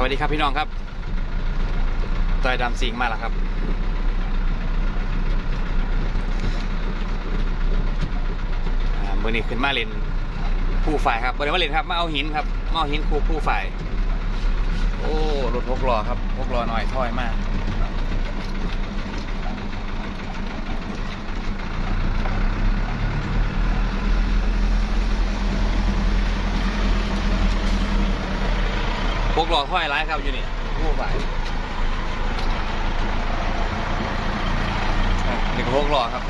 สวัสดีครับพี่น้องครับตอยดำสิงมาแล้วครับ มือนี้ขึ้นมาเล่นผู้ฝ่ายครับบริมาเล่นครับ มาเอาหินครับมาเอาหินคู่ผู้ฝ่าย โอ้ รถหกล้อครับหกล้อหน่อยถอยมาก กหลอถ้อยร้ายครับอยู่นี่ผู้ฝ่ายนี่ก็พวกหลอครับ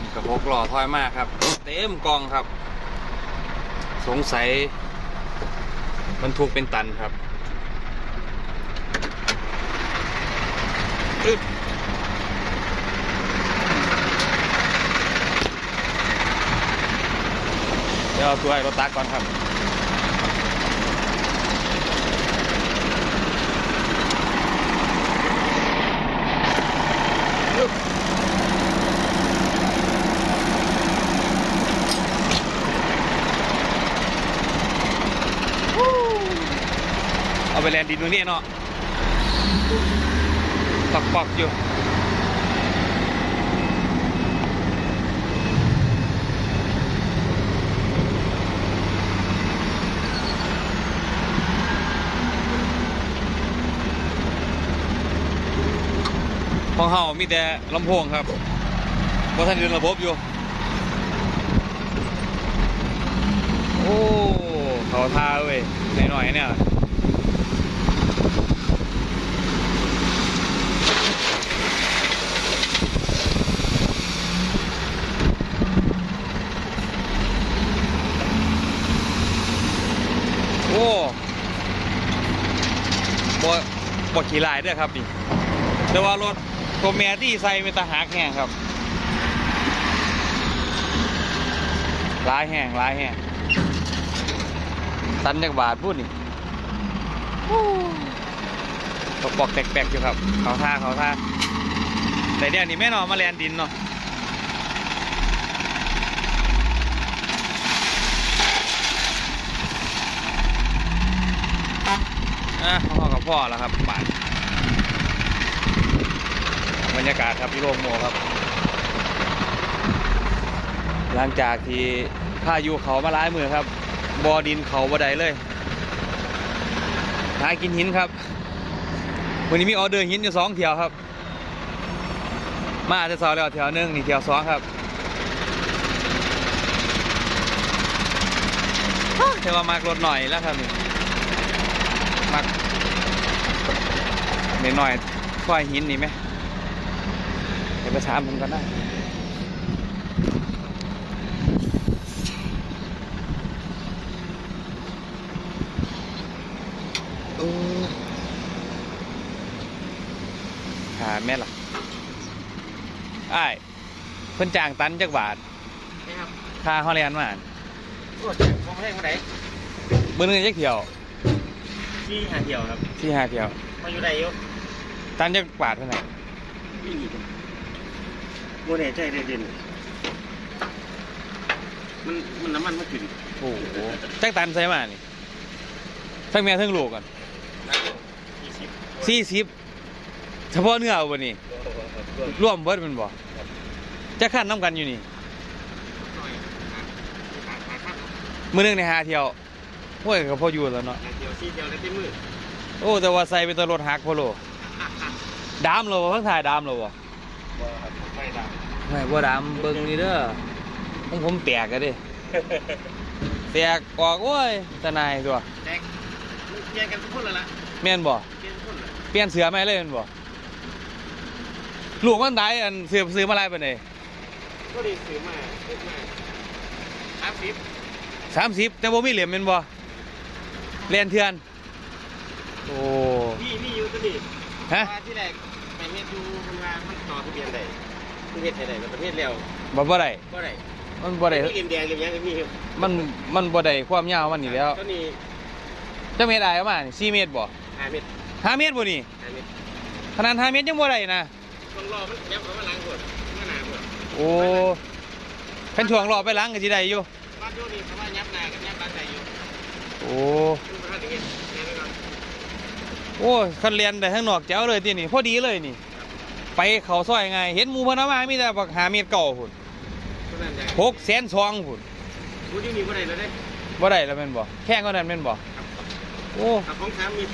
นี่ก็พกหล่อถ้อยมากครับ เต็มกองครับ สงสัยบรรทุกเป็นตันครับอึ๊บ ดี๋ยวเอาตัวไอ้รถตักก่อนครับเอาไปแลนดินตรงนี้เนาะปอกปอกๆอยู่ ของเฮามีแต่ลำโพงครับเพราะท่านเดินระบบอยู่ โอ้เขาท่าเว้ยหน่อยๆเนี่ยโอ้บ่บ่ขี่ลายด้วยครับนี่แต่ว่ารถ ตัวเมียที่ใส่เป็นตาหักแห้งครับลายแห้งลายแห้งตันจากบาทพูดนี่ตกปอกแตกๆอยู่ครับ เขาท่าเขาท่าแต่เดี๋ยวนี้แม่นอนมาแลนดินเนาะอะพ่อกับพ่อแล้วครับบาท รรยากาศครับที่โลกโมครับ หลังจากที่พายุเขามาล้ายมือครับบอดินเขาบ่ได้เลยหากินหินครับวันนี้มีออเดอร์หินอยู่สองเที่ยวครับ มาอาจจะสาวแล้วเที่ยวหนึงนี่เที่ยวสองครับฮ่าแต่ว่ามากรถหน่อยแล้วครับนี่มากเนหน่อยค่อยหินนี่ไหม ยวไปถามผมกันได้เออหาแม่ล่ะอ้ายเพิ่นจ้างตันจักบาทนี่ครับค่าเขาเรียนมาโอ้ยผมให้คนไหนมื้อนึงจักเที่ยวที่หาเที่ยวครับที่ห้าเที่ยวมาอยู่ไหนอยู่ตันจักบาทเท่าไห ร่วิ่งอยู่โมเน่ใจเด่นมันมันน้ำมันมันขึ้นโอ้โหจักตันใส่มานี่ทั้งแม่ทั้งลูกก่อนยี่สิบสี่สิบเฉพาะเนื้อเอาบ่นี่รวมเบิดแมันบ่จะขั้นน้ำกันอยู่นี่ มือหนึงในหาเที่ยวโอ้ยก็พออยู่แล้วเนาะหาเที่ยวสี่เที่ยวได้เต็มมือโอ้ แต่ว่าใส่เป็นตัวรถหักพอโลดามเหรอวะเพิ่งถ่ายดามเหรอวะบ่ครับ ไฟดับไม่บ่ดามเบิ่งนี่เด้อของผมแตกอะดิแตกออกโอ้ยตะนายตัวแจ็คมันเปลี่ยนกันทุกคนเลยล่ะแม่นบ่เปลี่ยนทุกคนเลยเปลี่ยนเสือไหมเลยแม่นบ่ลูกมันตายอันเสือซื้อมาลายปานใดก็ได้ซื้อมาซื้อมาสามสิบ30แต่บ่มีเหลี่ยมแม่นบ่เรียนเทือน โอ้นี่นี่อยู่ตัวนี้ฮะว่าที่แรกไปเฮ็ดดูมันว่ามันต่อทะเบียนได้ คือเฮ็ดให้ได้มันประเทศแล้วบ่บ่ได้ก็ได้มันบ่ได้มีเหลี่ยมแดงเหลี่ยมหยังก็มีครับมันมันบ่ได้ความยาวมันนี่แล้วตัวนี้จักเมตรได้ประมาณ4เมตรบ่ห้าเมตรห้าเมตรบ่นี่ห้าเมตรขนาด5เมตรยังบ่ได้นะต้องรอมันแยบเข้ามาล้างก่อนมาหนาก่อนโอ้ขันช่วงรอบไปล้างก็สิได้อยู่บ้านโยนี่เขาว่ายับหนากับยับหลังได้อยู่โอ้ขึ้นมาทางนี้แค่นี้ก่อนโอ้คันเรียนได้ข้างนอกแจ๋วเลยที่นี่พอดีเลยนี่ ไปเขาซอยไง เห็นหมูเพนเอามามีแต่บักหาเมียเก่าพุ่นตัวนั้นใหญ่หกแสนสองพุ่นพูดที่นี่บ่ได้เลยเด้บ่ได้แล้วแม่นบ่แค่ก็นั้นแม่นบ่โอ้ขับของสามมี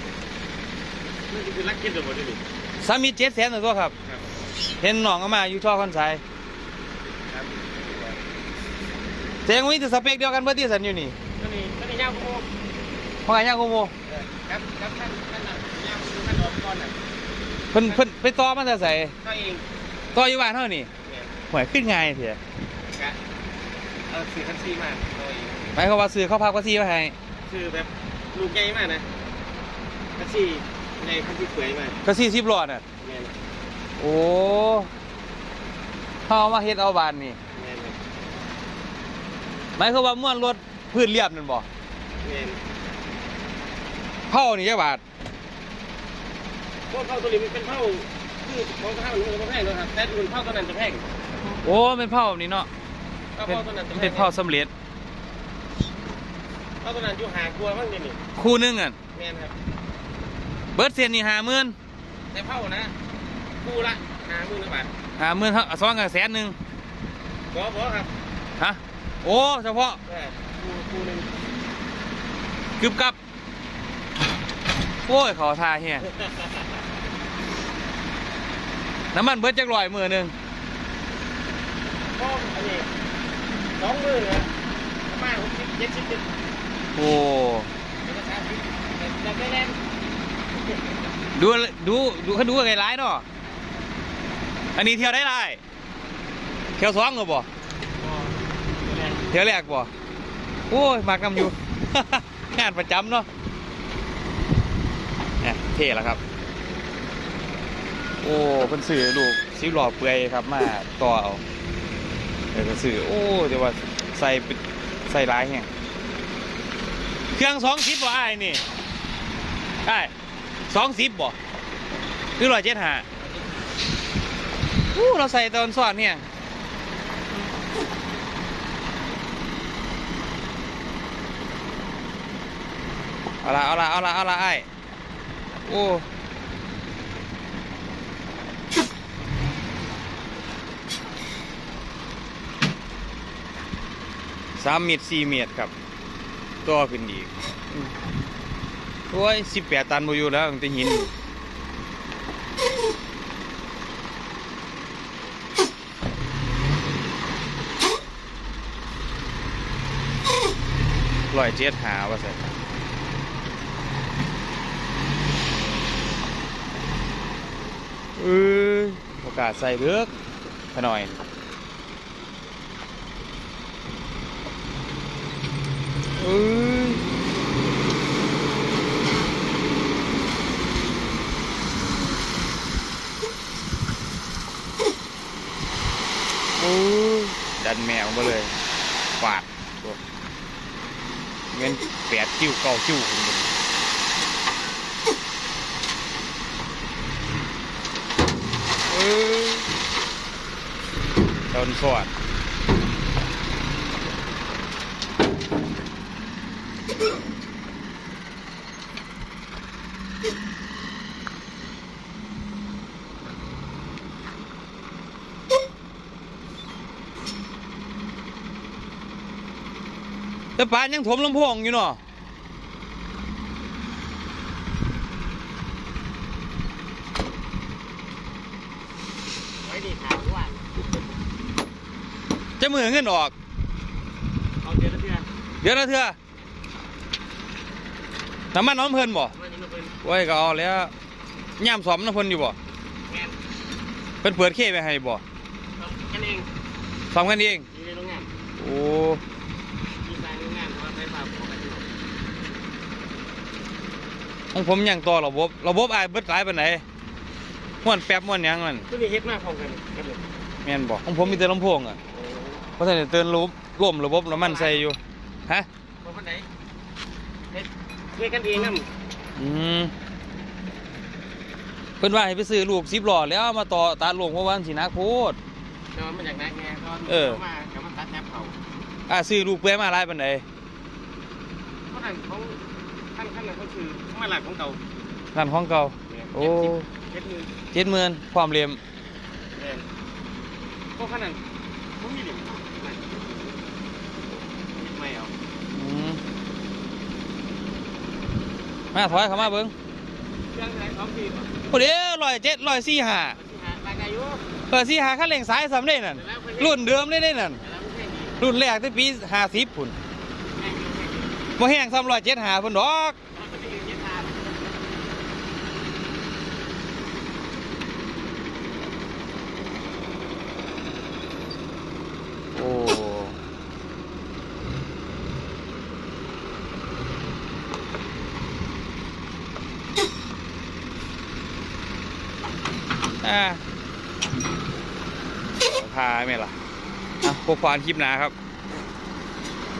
มันคือลักกินหรือบ่ที่นี่สามีเจ็ดแสนตัวครับครับเห็นน้องเอามาอยู่ช่อคอนไซครับแต่ยังมีแต่สเปคเดียวกันเบิดที่สันอยู่นี่ตัวนี้ตัวนี้ยาวกว่าโมเพราะไงย่างโคโมครับครับท่านท่านน่ะยาวกว่าท่านออกก่อนน่ะเพิ่นเพิ่นไปต่อมาแต่ใส่ก็เองต่ออยู่บ้านเท่านี่เนี่ยหวยขึ้นง่ายเถอะกะเอาซื้อคันซีมาตัวเองหมายความว่าซื้อข้าวผักก็ซีมาให้คือแบบลูกใหญ่มากนะคันซีในคันซีเปื่อยมากก็ซีสิบหลอดน่ะแม่นโอ้เขาเอามาเฮ็ดเอาบานนี่แม่นครับหมายความว่าม่วนรถพื้นเรียบนั่นบ่แม่นเผานี่จักบาท พวกเข้าตัวนี้มันเป็นเท่าคือของเข้ามันก็แพงนะครับแต่รุ่นเข้าตัวนั้นจะแพงโอ้เป็นเผาแบบนี้เนาะเข้าเป็นตัวนั้นจะแพงเป็นเผาสำเร็จเข้าตัวนั้นอยู่หากลัวบ้างเดี๋ยวนี่คู่หนึงอะแม่นครับเบิดเซียนนี่ห้าหมื่นแต่เท่านะคู่ละห้าหมื่นกว่าบาทห้าหมื่นสองกับแสนหนึ่งบอบอครับฮะโอ้เฉพาะแม่คู่คู่หนึ่งกึบกับ โอ้ยขอทาเฮียน้ำมันเบิดจักร้อยมือหนึ่งก็อันนี้สองมือนะประมาณหกสิบเจ็ดสิบเจ็ดโอ้แล้วก็สามสิบแต่ไม่แน่นดูดูดูเขาดูไงร้ายเนาะอันนี้เที่ยวได้ไรเที่ยวสองเหรอบ่ก็ไม่แน่นเที่ยวแรกบ่โอ้ยมากนำอยู่ งานประจำเนาะ เนี่ยเท่แล้วครับ โอ้เพิ่นสื่อลูกซิบหล่อเปื่อยครับมาต่อเอาเดี๋ยวก็สื่อโอ้เดี๋ยวว่าใส่ใส่ร้ายแฮงเครื่องสองสิบบ่ไอ้นี่ไอ้สองสิบบ่หรือร้อยเจ็ดห้าอู้เราใส่ตอนสอนเนี่ยเอาละเอาละเอาละเอาละไอ้ โอ้สามเมตรสี่เมตรครับตัวขึ้นอีกโอ้ยสิบแปดตันบ่อยู่แล้วตั้งแต่หินร้อยเจ็ดหาว่าใส่ ออโอกาสใส่เลือกขน่อย เออโอ้ยดันแมวมาเลยฝาดตัวเงินแปดคิ้วเก้าคิ้วคุณผู้ชมเออ ต้นสวดแต่ป่านยังถมลำโพงอยู่เนาะ ไว้ดีถามว่า จะมือเงินออก เอาเดือนละเดือนเดี๋ยวนะเถอะน้ำมันน้องเพิ่นบ่มันจะมาเป็นโอ้ยก็เอาแล้วย่ามสอมน้ำเพิ่นอยู่บ่แงนเพิ่นเปิดเคไปให้บ่กันเองสอมกันเอง อยู่ในโรงงานโอ้มีสายโรงงานว่าไฟฟ้าของกันอยู่ของผมยังต่อระบบ ระบบอายเบิดหลายปานไหนม่วนแป๊บม่วนหยังมัน ตัวนี้เฮ็ดมากพร้อมกันกันเลยแม่นบ่ของผมมีแต่ลำโพงอะ เพราะฉะนั้นเตือนระบบร่วมระบบน้ำมันใส่อยู่ฮะบอกคนไหนเฮ็ดเฮ็ดกันเองนั่นอืมเพิ่นว่าให้ไปซื้อลูก10ล้อแล้วเอามาต่อตาลงเพราะว่ามันสิหนักโพด แต่ว่ามันอยากนักไงตอนเออ มาเดี๋ยวมันตัดแทบเขาอ่าซื้อลูกเปื่อยมาหลายปานใดเพราะนั่นเขาขั้นขั้นนั้นเขาคือมาหลักของเก่านั่นของเก่าโอ้เจ็ดมือเจ็ดหมื่นความเหลี่ยมแม่นก็ขั้นนั้นมันมีเหลี่ยม ไม่เอาอืมมาถอยเข้ามาเบิ้งเครื่องไหนเขาปีก่อนโอ้เดี๋ยวร้อยเจ็ดร้อยสี่ห้าที่หารายได้อยู่เออสี่ห้าขั้นเร่งสายสำเร็จนั่นแต่แล้วเพิ่นรุ่นเดิมได้ได้นั่น แต่แล้วเพิ่นแค่นี้รุ่นแรกที่ปีห้าสิบพุ่นแค่นี้แค่นี้บ่แห้งซ้ำร้อยเจ็ดห้าพุ่นดอก มันก็จะอยู่เจ็ดทาง โอ้ อ่าพาไม่ล่ะอะพวกควานคลิปหนาครับ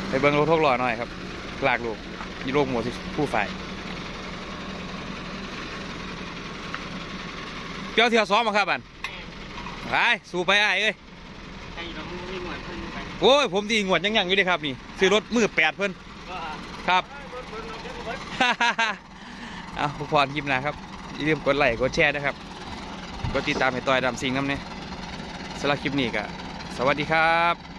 ไปเบิ้งรถทกหล่อหน่อยครับ ลากลูกยีโรคหมดที่ผู้ฝ่ายเปรี้ยวเที่ยวซ้อมมาครับบันไปสู้ไปไอ้เอ้ยโอ้ย ผมดีงวดยังยังอยู่เลยครับนี่ซื้อรถมือแปดเพิ่นครับรถเพิ่นเราเพิ่นเพิ่นเอาพรคลิปนะครับอย่าลืมกดไลค์กดแชร์นะครับ กดติดตามให้ต่อยดำซิงน้ำเนี่ยสำหรับคลิปนี้ก็สวัสดีครับ